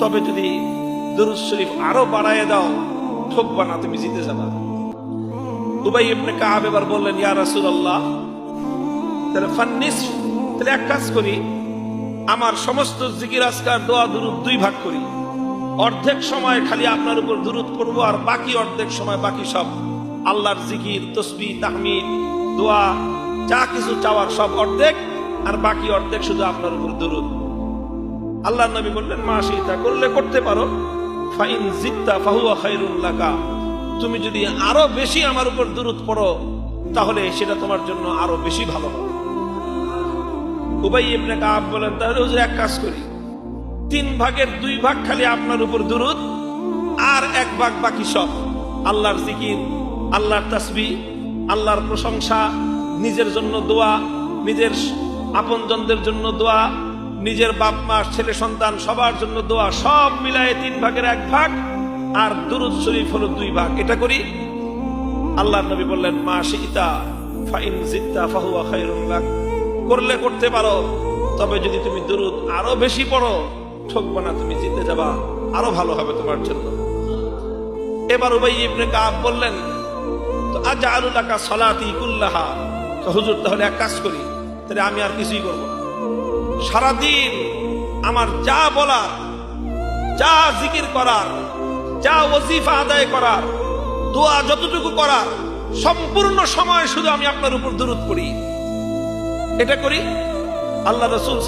তবে যদি দুরুদ শরীফ আরও বাড়ায় দাও, ঠকবা না, তুমি জিতে যাবা। উবাই ইবনে কাহাব এবার বললেন, ইয়া রাসূলুল্লাহ, তাহলে ফান্নিস, তাহলে এক কাজ করি, আমার সমস্ত জিকির, আজকার, দোয়া, দুরুদ দুই ভাগ করি। অর্ধেক সময় খালি আপনার উপর দুরুদ করব আর বাকি অর্ধেক সময় বাকি সব আল্লাহর জিকির তসবি তাহমিদ, দোয়া, যা কিছু চাওয়ার সব অর্ধেক আর বাকি অর্ধেক শুধু আপনার উপর দুরুদ। আল্লাহ নবী বললেন, মা সীতা করলে করতে পারো। ফাইন জিত্তা ফাহুয়া খাইরুল লাকা। তুমি যদি আরও বেশি আমার উপর দুরুদ পড়ো, তাহলে সেটা তোমার জন্য আরও বেশি ভালো হবে। উবাই ইবনে কাব বলেন, তাহলে হুজুর, এক কাজ করি। তিন ভাগের দুই ভাগ খালি আপনার উপর দুরুদ, আর এক ভাগ বাকি সব। আল্লাহর জিকির, আল্লাহর তাসবি, আল্লাহর প্রশংসা, নিজের জন্য দোয়া, নিজের আপনজনদের জন্য দোয়া নিজের বাপ, মা, ছেলে, সন্তান, সবার জন্য দোয়া সব মিলায়ে তিন ভাগের এক ভাগ আর দুরুদ শরীফ হলো দুই ভাগ। এটা করি? আল্লাহ নবী বললেন, মা সীতা ফাইন জিত্তা ফাহুয়া খাইরুল লাক। করলে করতে পারো, তবে যদি তুমি দুরুদ আরও বেশি পড়ো, ঠকবো না, তুমি জিতে যাবা। আরও ভালো হবে তোমার জন্য। এবার উবাই ইবনে কাব বললেন, তো আজ আলুলাকা সলাতি কুল্লাহা? হুজুর, তাহলে এক কাজ করি, তাহলে আমি আর কিছুই করব না। সারাদিন আমার যা বলার, যা জিকির করার, যা ওজিফা আদায় করার, দোয়া যতটুকু করার, সম্পূর্ণ সময় শুধু আমি আপনার উপর দূরত করি এটা করি? আল্লাহ রসুল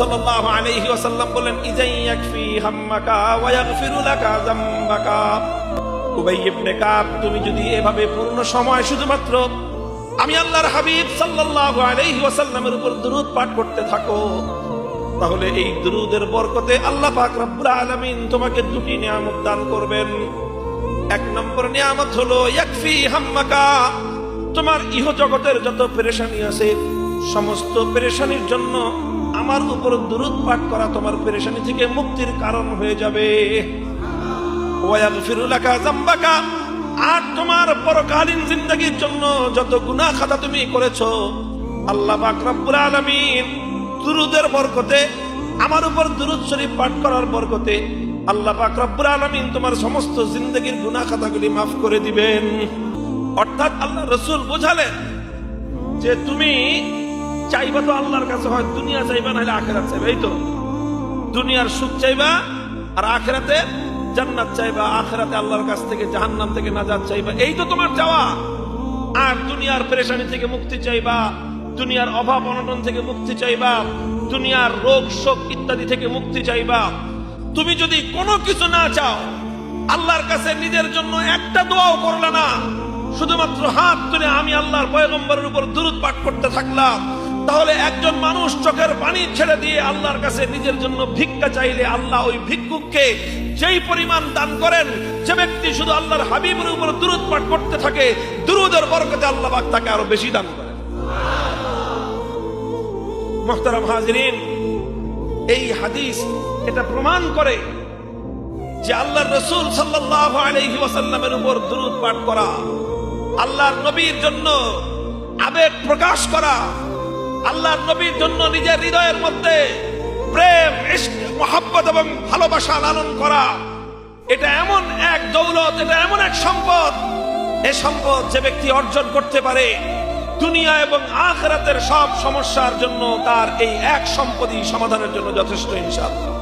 ওয়াসাল্লাম বলেন তুমি যদি এভাবে পূর্ণ সময় শুধুমাত্র আমি আল্লাহর হাবিব সাল্লাল্লাহু আলাইহি ওয়াসাল্লামের উপর দরুদ পাঠ করতে থাকো তাহলে এই দরুদের বরকতে আল্লাহ পাক রব্বুল আলামিন তোমাকে দুটি নিয়ামত দান করবেন। এক নম্বর নিয়ামত হলো, ইয়াকফি হাম্মাকা তোমার ইহ জগতের যত পেরেশানি আছে, সমস্ত পেরেশানির জন্য আমার উপর দুরুদ পাঠ করা তোমার পেরেশানি থেকে মুক্তির কারণ হয়ে যাবে। ওয়াগফিরু লাকা যামবাকা আর তোমার পরকালীন জিন্দগির জন্য যত গুনাহ খাতা তুমি করেছ, আল্লাহ পাক রব্বুল আলামিন দুরুদের বরকতে, আমার উপর দুরুদ শরীফ পাঠ করার বরকতে আল্লাহ পাক রব্বুল আলামিন তোমার সমস্ত জিন্দগির গুনাহ খাতাগুলি মাফ করে দিবেন। অর্থাৎ আল্লাহ রসুল বোঝালেন যে তুমি চাইবা তো আল্লাহর কাছে হয়, দুনিয়া চাইবা নাহলে আখেরাত চাইবা, এই তো। দুনিয়ার সুখ চাইবা আর আখেরাতে জান্নাত চাইবা, আখেরাতে আল্লাহর কাছ থেকে জাহান্নাম থেকে নাজাত চাইবা, এই তো তোমার চাওয়া। আর দুনিয়ার পেরেশানি থেকে মুক্তি চাইবা। দুনিয়ার অভাব অনটন থেকে মুক্তি চাইবা, দুনিয়ার রোগ, শোক ইত্যাদি থেকে মুক্তি চাইবা। তুমি যদি কোনো কিছু না চাও, আল্লাহর কাছে নিজের জন্য একটা দোয়াও করলে না, শুধুমাত্র হাত তুলে আমি আল্লাহর পয়গম্বরের উপর দুরুদ পাঠ করতে থাকলাম, তাহলে একজন মানুষ চোখের পানি ছেড়ে দিয়ে আল্লাহর কাছে নিজের জন্য ভিক্ষা চাইলে আল্লাহ ওই ভিক্ষুককে যেই পরিমাণ দান করেন, যে ব্যক্তি শুধু আল্লাহর হাবিবের উপর দুরুদ পাঠ করতে থাকে, দুরুদের বরকতে আল্লাহ তাকে আরও বেশি দান করেন। মোহতারাম হাজিরিন, এই হাদিস এটা প্রমাণ করে যে আল্লাহর রসুল সাল্লাল্লাহু আলাইহি ওয়াসাল্লামের উপর দুরুদ পাঠ করা, আল্লাহর নবীর জন্য আবেগ প্রকাশ করা, আল্লাহর নবীর জন্য নিজের হৃদয়ের মধ্যে প্রেম মোহাব্বত এবং ভালোবাসা লালন করা, এটা এমন এক দৌলত, এটা এমন এক সম্পদ, এ সম্পদ যে ব্যক্তি অর্জন করতে পারে। দুনিয়া এবং আখরাতের সব সমস্যার জন্য তার এই এক সম্পদই সমাধানের জন্য যথেষ্ট ইনশাআল্লাহ।